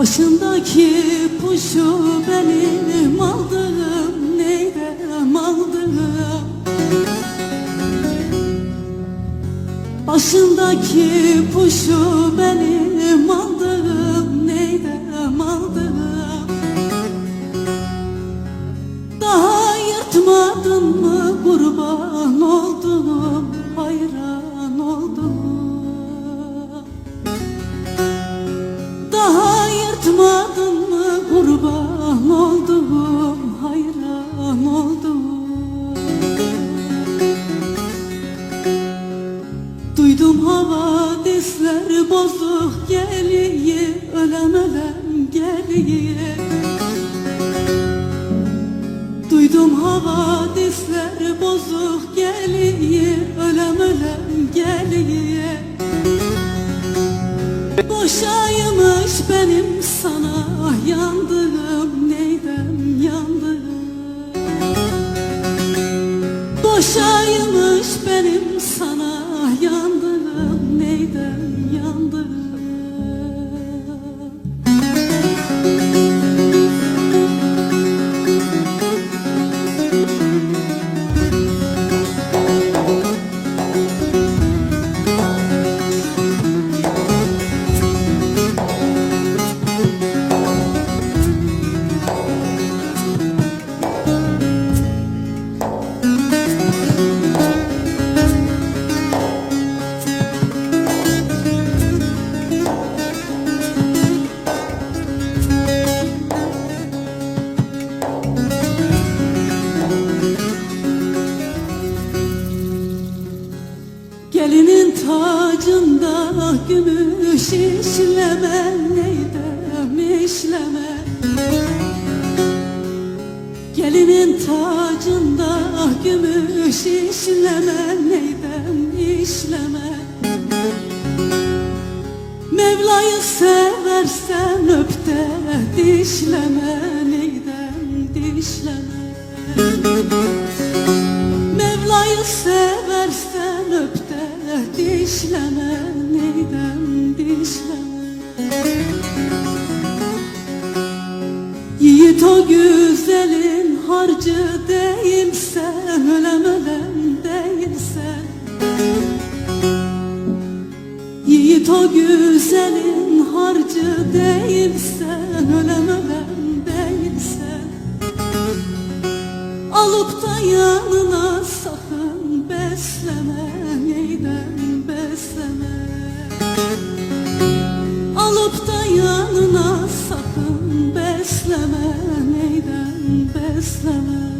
Başındaki kuşu benim aldığım neydem aldığım Başındaki kuşu benim aldığım neydem aldığım Daha yırtmadın mı kurban oldum hayran Duydum havadisler bozuk geliyor Ölem ölem geliyor Duydum havadisler bozuk geliyor Ölem ölem geliyor Boşaymış benim sana yandığım Neydem yandığım? Boşaymış benim sana yandığım tacında gümüş işleme neydem işleme Gelinin tacında gümüş işleme neydem işleme Mevla'yı seversen öp de dişleme neydem dişleme? Mevla'yı seversen dişleme neydem dişleme? Yiğit o güzelin harcı değilsen Ölem ölem değilsen Yiğit o güzelin harcı değilsen Ölem ölem değilsen Alıp da yanına da yanına sakın besleme Neydem besleme